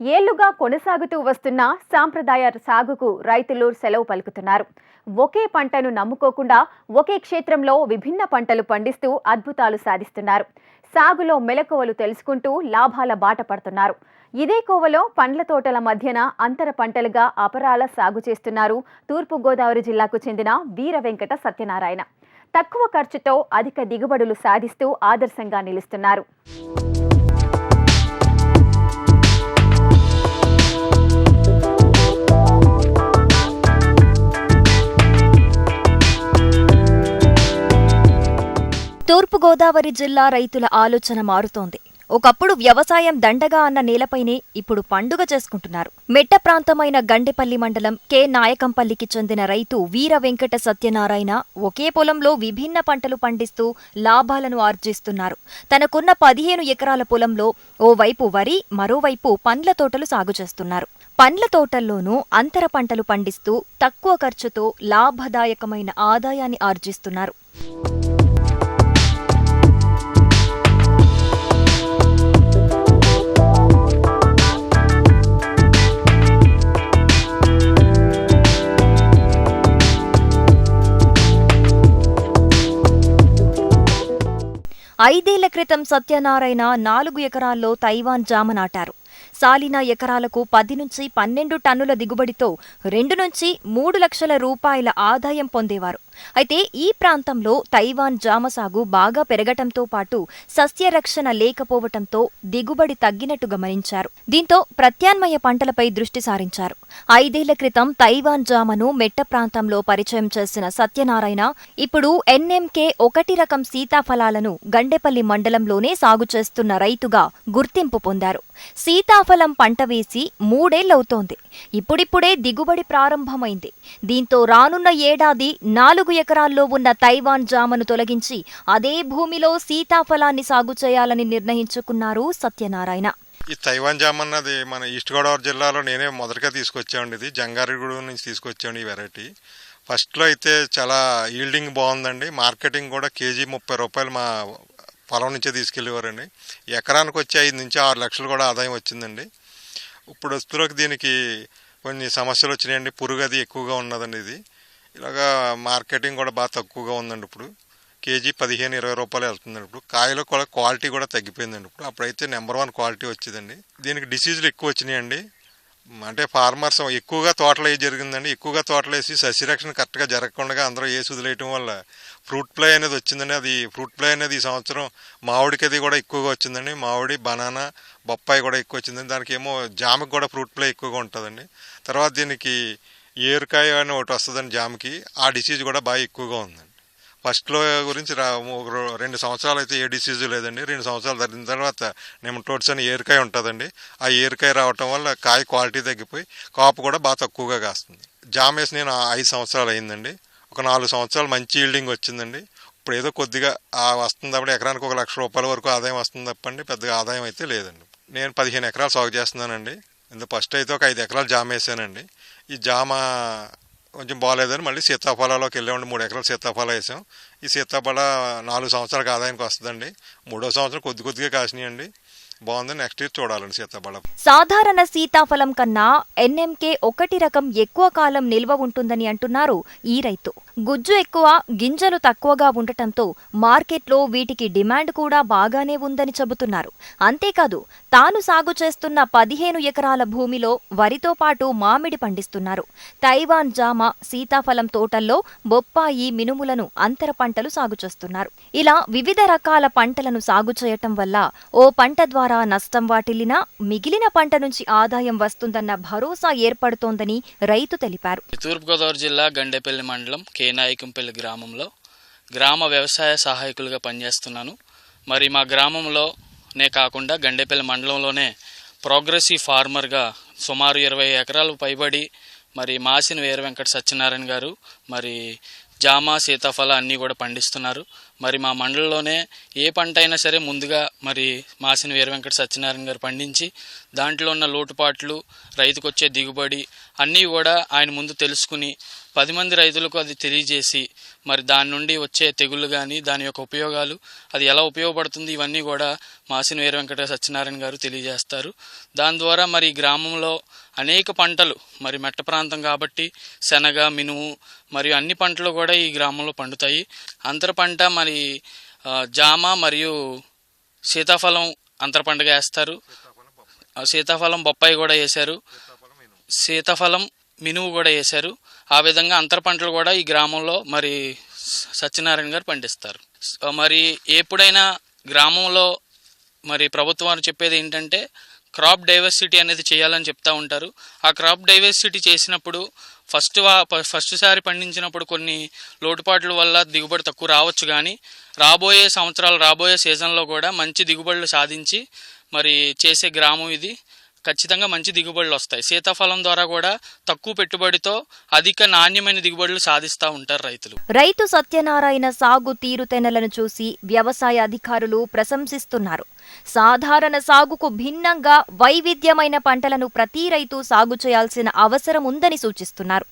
ఏళ్ళుగా కొనసాగుతూ వస్తున్న సాంప్రదాయ సాగుకు రైతులు సెలవు పలుకుతున్నారు. ఒకే పంటను నమ్ముకోకుండా ఒకే క్షేత్రంలో విభిన్న పంటలు పండిస్తూ అద్భుతాలు సాధిస్తున్నారు. సాగులో మెలకువలు తెలుసుకుంటూ లాభాల బాట పడుతున్నారు. ఇదే కోవలో పండ్ల తోటల మధ్యన అంతర పంటలుగా అపరాల సాగు చేస్తున్నారు తూర్పుగోదావరి జిల్లాకు చెందిన వీర వెంకట సత్యనారాయణ. తక్కువ ఖర్చుతో అధిక దిగుబడులు సాధిస్తూ ఆదర్శంగా నిలుస్తున్నారు. తూర్పుగోదావరి జిల్లా రైతుల ఆలోచన మారుతోంది. ఒకప్పుడు వ్యవసాయం దండగా అన్న నేలపైనే ఇప్పుడు పండుగ చేసుకుంటున్నారు. మెట్ట ప్రాంతమైన గండెపల్లి మండలం కె. నాయకంపల్లికి చెందిన రైతు వీర వెంకట సత్యనారాయణ ఒకే పొలంలో విభిన్న పంటలు పండిస్తూ లాభాలను ఆర్జిస్తున్నారు. తనకున్న పదిహేను ఎకరాల పొలంలో ఓవైపు వరి మరోవైపు పండ్ల తోటలు సాగు చేస్తున్నారు. పండ్ల తోటల్లోనూ అంతర పంటలు పండిస్తూ తక్కువ ఖర్చుతో లాభదాయకమైన ఆదాయాన్ని ఆర్జిస్తున్నారు. ఐదేళ్ళ క్రితం సత్యనారాయణ నాలుగు ఎకరాల్లో తైవాన్ జామ నాటారు. సాలినా ఎకరాలకు పది నుంచి పన్నెండు టన్నుల దిగుబడితో రెండు నుంచి మూడు లక్షల రూపాయల ఆదాయం పొందేవారు. అయితే ఈ ప్రాంతంలో తైవాన్ జామ సాగు బాగా పెరగటంతో పాటు సస్యరక్షణ లేకపోవటంతో దిగుబడి తగ్గినట్టు గమనించారు. దీంతో ప్రత్యామ్నాయ పంటలపై దృష్టి సారించారు. ఐదేళ్ళ క్రితం తైవాన్ జామను మెట్ట ప్రాంతంలో పరిచయం చేసిన సత్యనారాయణ ఇప్పుడు ఎన్ఎంకే ఒకటి రకం సీతాఫలాలను గండెపల్లి మండలంలోనే సాగు చేస్తున్న రైతుగా గుర్తింపు పొందారు. సీతాఫలం పంట వేసి మూడేళ్ళవుతోంది. ఇప్పుడిప్పుడే దిగుబడి ప్రారంభమైంది. దీంతో రానున్న ఏడాది నాలుగు ఎకరాల్లో ఉన్న తైవాన్ జామను తొలగించి అదే భూమిలో సీతాఫలాన్ని సాగు చేయాలని నిర్ణయించుకున్నారు సత్యనారాయణ. ఈ తైవాన్ జామ్ అన్నది మన ఈస్ట్ గోదావరి జిల్లాలో నేనే మొదటగా తీసుకొచ్చామండి ఇది. జంగారెడ్డిగూడెం నుంచి తీసుకొచ్చాను ఈ వెరైటీ. ఫస్ట్లో అయితే చాలా ఈల్డింగ్ బాగుందండి. మార్కెటింగ్ కూడా కేజీ ముప్పై రూపాయలు మా పొలం నుంచే తీసుకెళ్ళేవారండి. ఎకరానికి వచ్చి ఐదు నుంచి ఆరు లక్షలు కూడా ఆదాయం వచ్చిందండి. ఇప్పుడు వస్తువులకు దీనికి కొన్ని సమస్యలు వచ్చినాయండి. పురుగు అది ఎక్కువగా ఉన్నదండి ఇది. ఇలాగా మార్కెటింగ్ కూడా బాగా తక్కువగా ఉందండి ఇప్పుడు. కేజీ పదిహేను ఇరవై రూపాయలు వెళ్తుందండి ఇప్పుడు. కాయలు కూడా క్వాలిటీ కూడా తగ్గిపోయిందండి ఇప్పుడు. అప్పుడైతే నెంబర్ వన్ క్వాలిటీ వచ్చేదండి. దీనికి డిసీజులు ఎక్కువ వచ్చినాయండి. అంటే ఫార్మర్స్ ఎక్కువగా తోటలు వేసి జరిగిందండి. ఎక్కువగా తోటలు వేసి సస్యరక్షణ కరెక్ట్గా జరగకుండా అందరూ వేసి వదిలేయటం వల్ల ఫ్రూట్ ఫ్లై అనేది వచ్చిందండి. అది ఫ్రూట్ ఫ్లై అనేది ఈ సంవత్సరం మామిడికి అది కూడా ఎక్కువగా వచ్చిందండి. మామిడి బనానా బొప్పాయి కూడా ఎక్కువ వచ్చిందండి. దానికి ఏమో జామకి కూడా ఫ్రూట్ ఫ్లై ఎక్కువగా ఉంటుందండి. తర్వాత దీనికి ఏరుకాయ అని ఒకటి వస్తుందండి జామకి. ఆ డిసీజ్ కూడా బాగా ఎక్కువగా ఉందండి. ఫస్ట్లో గురించి రా ఒక రెండు సంవత్సరాలు అయితే ఏ డిసీజ్ లేదండి. రెండు సంవత్సరాలు జరిగిన తర్వాత నిమ్మటోడ్స్ అని ఏరుకాయ ఉంటుందండి. ఆ ఏరుకాయ రావటం వల్ల కాయ క్వాలిటీ తగ్గిపోయి కాపు కూడా బాగా తక్కువగా కాస్తుంది. జామ వేసి నేను ఐదు సంవత్సరాలు అయిందండి. ఒక నాలుగు సంవత్సరాలు మంచి ఈల్డింగ్ వచ్చిందండి. ఇప్పుడు ఏదో కొద్దిగా ఆ వస్తుంది అప్పుడు ఎకరానికి ఒక లక్ష రూపాయల వరకు ఆదాయం వస్తుంది తప్పండి. పెద్దగా ఆదాయం అయితే లేదండి. నేను పదిహేను ఎకరాలు సాగు చేస్తున్నానండి. ఇందులో ఫస్ట్ అయితే ఒక ఐదు ఎకరాలు జామ వేసానండి. ఈ జామ కొంచెం బాగాలేదని మళ్ళీ సీతాఫలాలోకి వెళ్ళామండి. మూడు ఎకరాలు సీతాఫలం వేసాం. ఈ సీతాఫల నాలుగు సంవత్సరాలకు ఆదాయానికి వస్తుందండి మూడో సంవత్సరం కొద్ది కొద్దిగా కాసినాయండి. బాగుంది. నెక్స్ట్ ఇయర్ చూడాలండి సీతాఫలం. సాధారణ సీతాఫలం కన్నా ఎన్ఎంకే ఒకటి రకం ఎక్కువ కాలం నిల్వ ఉంటుందని అంటున్నారు ఈ రైతు. గుజ్జు ఎక్కువ గింజలు తక్కువగా ఉండటంతో మార్కెట్లో వీటికి డిమాండ్ కూడా బాగానే ఉందని చెబుతున్నారు. అంతేకాదు తాను సాగు చేస్తున్న పదిహేను ఎకరాల భూమిలో వరితో పాటు మామిడి పండిస్తున్నారు. తైవాన్ జామ సీతాఫలం తోటల్లో బొప్పాయి మినుములను అంతర పంటలు సాగు చేస్తున్నారు. ఇలా వివిధ రకాల పంటలను సాగు చేయటం వల్ల ఓ పంట ద్వారా నష్టం వాటిల్లినా మిగిలిన పంట నుంచి ఆదాయం వస్తుందన్న భరోసా ఏర్పడుతోందని రైతు తెలిపారు. తూర్పుగోదావరి జిల్లా గండేపల్లి మండలం కే నాయకంపల్లి గ్రామంలో గ్రామ వ్యవసాయ సహాయకులుగా పనిచేస్తున్నాను. మరి మా గ్రామంలోనే కాకుండా గండేపల్లి మండలంలోనే ప్రోగ్రెసివ్ ఫార్మర్గా సుమారు ఇరవై ఎకరాలు పైబడి మరి మాసిన వీర వెంకట సత్యనారాయణ గారు మరి జామ సీతాఫల అన్నీ కూడా పండిస్తున్నారు. మరి మా మండలంలోనే ఏ పంట అయినా సరే ముందుగా మరి మాసిన వీర వెంకట సత్యనారాయణ గారు పండించి దాంట్లో ఉన్న లోటుపాట్లు రైతుకు వచ్చే దిగుబడి అన్నీ కూడా ఆయన ముందు తెలుసుకుని పది మంది రైతులకు అది తెలియజేసి మరి దాని నుండి వచ్చే తెగుళ్ళు కానీ దాని యొక్క ఉపయోగాలు అది ఎలా ఉపయోగపడుతుంది ఇవన్నీ కూడా మాసిన వీర వెంకట సత్యనారాయణ గారు తెలియజేస్తారు. దాని ద్వారా మరి గ్రామంలో అనేక పంటలు మరి మెట్ట ప్రాంతం కాబట్టి శనగ మినుము మరియు అన్ని పంటలు కూడా ఈ గ్రామంలో పండుతాయి. అంతర పంట మరి జామ మరియు సీతాఫలం అంతర పంటగా వేస్తారు. సీతాఫలం బొప్పాయి కూడా వేశారు. సీతాఫలం మినుము కూడా వేశారు. ఆ విధంగా అంతర పంటలు కూడా ఈ గ్రామంలో మరి సత్యనారాయణ గారు పండిస్తారు. మరి ఎప్పుడైనా గ్రామంలో మరి ప్రభుత్వం వారు చెప్పేది ఏంటంటే క్రాప్ డైవర్సిటీ అనేది చేయాలని చెప్తా ఉంటారు. ఆ క్రాప్ డైవర్సిటీ చేసినప్పుడు ఫస్ట్ ఫస్ట్ సారి పండించినప్పుడు కొన్ని లోటుపాట్ల వల్ల దిగుబడి తక్కువ రావచ్చు కానీ రాబోయే సంవత్సరాలు రాబోయే సీజన్లో కూడా మంచి దిగుబడులు సాధించి మరి చేసే గ్రామం ఇది. ఖచ్చితంగా మంచి దిగుబడులు వస్తాయి. సీతాఫలం ద్వారా కూడా తక్కువ పెట్టుబడితో అధిక నాణ్యమైన దిగుబడులు సాధిస్తూ ఉంటారు రైతులు. రైతు సత్యనారాయణ సాగు తీరుతెన్నులను చూసి వ్యవసాయ అధికారులు ప్రశంసిస్తున్నారు. సాధారణ సాగుకు భిన్నంగా వైవిధ్యమైన పంటలను ప్రతి రైతు సాగు చేయాల్సిన అవసరం ఉందని సూచిస్తున్నారు.